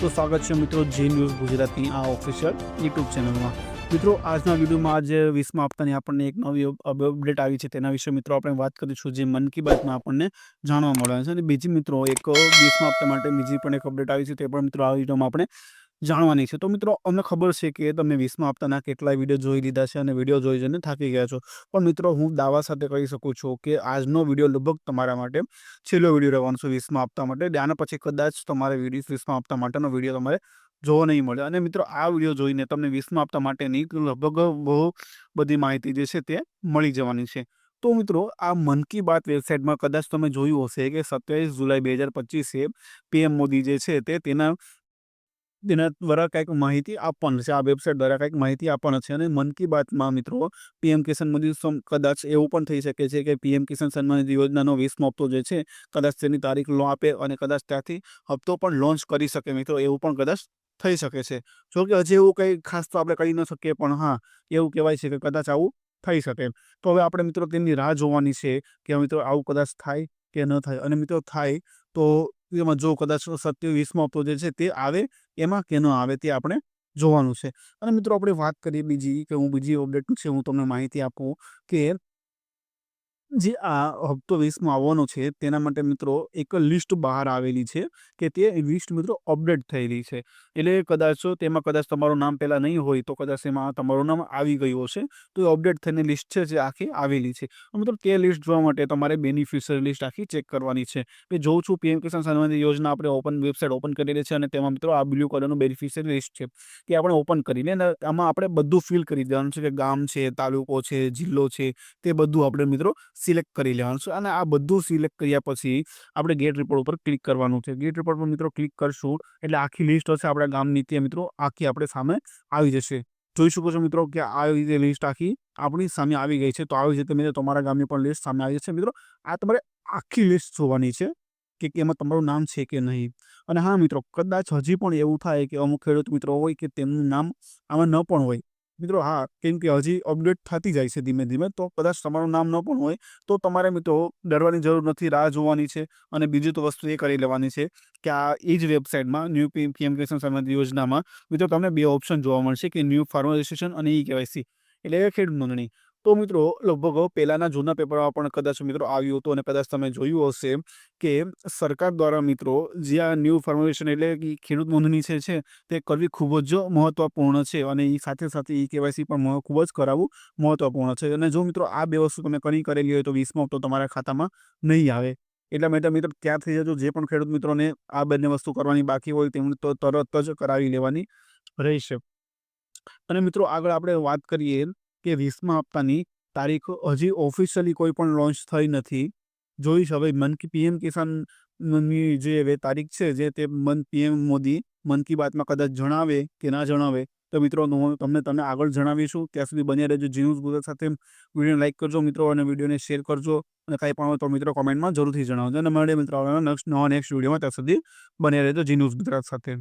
તો સ્વાગત છે મિત્રો જે ન્યૂઝ ગુજરાતની આ ઓફિશિયલ યુટ્યુબ ચેનલમાં મિત્રો, આજના વિડીયોમાં આજે વીસમા હપ્તાની આપણને એક નવી અપડેટ આવી છે તેના વિશે મિત્રો આપણે વાત કરીશું જે મન કી બાતમાં આપણને જાણવા મળે છે. અને બીજી મિત્રો, એક વીસમા હપ્તા માટે બીજી પણ એક અપડેટ આવી છે તે પણ મિત્રો આ વિડીયોમાં આપણે જાણવાની છે. તો મિત્રો, અમને ખબર છે કે તમે વીસમાં હપ્તાના કેટલાય વીડિયો જોઈ લીધા છે અને વીડિયો જોઈ જઈને થાકી ગયા છો. પણ મિત્રો, હું દાવા સાથે કહી શકું છું કે આજનો વીડિયો લગભગ તમારા માટે છેલ્લો વીડિયો રહેવાનો છે વીસમાં હપ્તા માટે. આના પછી કદાચ તમારે વીડિયો વીસમાં હપ્તા માટેનો વીડિયો તમારે જોવો નહીં મળે. અને મિત્રો, આ વીડિયો જોઈને તમને વીસમા હપ્તા માટેની લગભગ બહુ બધી માહિતી જે છે તે મળી જવાની છે. તો મિત્રો, આ મન કી બાત વેબસાઇટમાં કદાચ તમે જોયું હશે કે સત્યાવીસ જુલાઈ બે હજાર પચીસે પીએમ મોદી જે છે તે તેના તેના દ્વારા કંઈક માહિતી આપવાની છે આ વેબસાઇટ દ્વારા કંઈક માહિતી આપવાના છે અને મન કી બાતમાં મિત્રો પીએમ કિસાન મોદી કદાચ એવું પણ થઈ શકે છે કે પીએમ કિસાન સન્માન યોજનાનો વીસમો હપ્તો જે છે કદાચ તેની તારીખ લો આપે અને કદાચ ત્યાંથી હપ્તો પણ લોન્ચ કરી શકે મિત્રો એવું પણ કદાચ થઈ શકે છે જો કે હજી એવું કંઈ ખાસ તો આપણે કહી ન શકીએ પણ હા એવું કહેવાય છે કે કદાચ આવું થઈ શકે તો હવે આપણે મિત્રો તેમની રાહ જોવાની છે કે મિત્રો આવું કદાચ થાય કે ન થાય અને મિત્રો થાય તો એમાં જો કદાચ સત્ય વીસમો હપ્તો જે છે તે આવે, એમાં કે ન આવે તે આપણે જોવાનું છે. અને મિત્રો, આપણે વાત કરીએ બીજી, કે હું બીજી અપડેટ છે, હું તમને માહિતી આપું કે જે આ હપ્તો વીસમાં આવવાનો છે, તેના માટે મિત્રો એક લિસ્ટ બહાર આવેલી છે કે તે લિસ્ટ મિત્રો અપડેટ થયેલી છે. એટલે કદાચ તેમાં કદાચ તમારું નામ પહેલાં નહીં હોય તો કદાચ એમાં તમારું નામ આવી ગયું હશે, તો એ અપડેટ થઈને લિસ્ટ છે જે આખી આવેલી છે. મિત્રો તે લિસ્ટ જોવા માટે તમારે બેનિફિશિયરી લિસ્ટ આખી ચેક કરવાની છે. મેં જોઉં છું પીએમ કિસાન સન્માન યોજના આપણે ઓપન વેબસાઇટ ઓપન કરેલી છે અને તેમાં મિત્રો આ બ્લુ કલરનું બેનિફિશિયરી લિસ્ટ છે કે આપણે ઓપન કરીને આમાં આપણે બધું ફિલ કરી દેવાનું છે કે ગામ છે, તાલુકો છે, જિલ્લો છે, તે બધું આપણે મિત્રો સિલેક્ટ કરી લેવાનું છે અને આ બધું સિલેક્ટ કર્યા પછી આપણે ગેટ રિપોર્ટ ઉપર ક્લિક કરવાનું છે. ગેટ રિપોર્ટ પર મિત્રો ક્લિક કરશું એટલે આખી લિસ્ટ હશે આપણા ગામની તે મિત્રો આખી આપણે સામે આવી જશે. જોઈ શકો છો મિત્રો કે આ રીતે લિસ્ટ આખી આપણી સામે આવી ગઈ છે તો આવી રીતે મિત્રો તમારા ગામની પણ લિસ્ટ સામે આવી જશે. મિત્રો આ તમારે આખી લિસ્ટ જોવાની છે કે એમાં તમારું નામ છે કે નહીં. અને હા મિત્રો કદાચ હજી પણ એવું થાય કે અમુક ખેડૂત મિત્રો હોય કે તેમનું નામ આમાં ન પણ હોય મિત્રો હા કેમ કે હજી અપડેટ થતી જાય છે ધીમે ધીમે તો કદાચ તમારું નામ ન પણ હોય તો તમારે મિત્રો ડરવાની જરૂર નથી રાહ જોવાની છે અને બીજી તો વસ્તુ એ કરી લેવાની છે કે આ એ જ વેબસાઇટમાં ન્યૂ પી પીએમ કિસાન સન્માન યોજનામાં મિત્રો તમને બે ઓપ્શન જોવા મળશે કે ન્યૂ ફાર્મર રજિસ્ટ્રેશન અને ઈ કેવાયસી એટલે ખેડૂત નોંધણી તો મિત્રો, લગભગ પહેલાંના જૂના પેપરમાં પણ કદાચ મિત્રો આવ્યું હતું અને કદાચ તમે જોયું હશે કે સરકાર દ્વારા મિત્રો જે આ ન્યૂ ફોર્મ્યુલેશન એટલે કે ખેડૂત નોંધણી છે છે, તે કરવી ખૂબ જ મહત્વપૂર્ણ છે અને એ સાથે સાથે ઈ કેવાયસી પણ ખૂબ જ કરાવવું મહત્વપૂર્ણ છે અને જો મિત્રો આ બે વસ્તુ તમે કરી કરેલી હોય તો વીસમો હપ્તો તમારા ખાતામાં નહીં આવે. એટલા માટે મિત્રો ત્યાં થઈ જજો, જે પણ ખેડૂત મિત્રોને આ બંને વસ્તુ કરવાની બાકી હોય તેમણે તો તરત જ કરાવી લેવાની રહેશે. અને મિત્રો આગળ આપણે વાત કરીએ કે વીસમા હપ્તાની તારીખ હજી ઓફિશિયલી કોઈ પણ લોન્ચ થઈ નથી. જોઈશ હવે મન કી પીએમ કિસાનની જે હવે તારીખ છે, જે તે મન પીએમ મોદી મન કી બાતમાં કદાચ જણાવે કે ના જણાવે. તો મિત્રો તમને તમને આગળ જણાવીશું. ત્યાં સુધી બન્યા રહેજો જીન્સ ગુજરાત સાથે. વીડિયો લાઇક કરજો મિત્રો અને વિડીયોને શેર કરજો. અને કાંઈ પણ હોય તો મિત્રો કોમેન્ટમાં જરૂરથી જણાવજો. અને મળે મિત્રો નેક્સ્ટ નવા નેક્સ્ટ વિડીયોમાં. ત્યાં સુધી બન્યા રહેજો જી ન્યૂઝ ગુજરાત સાથે.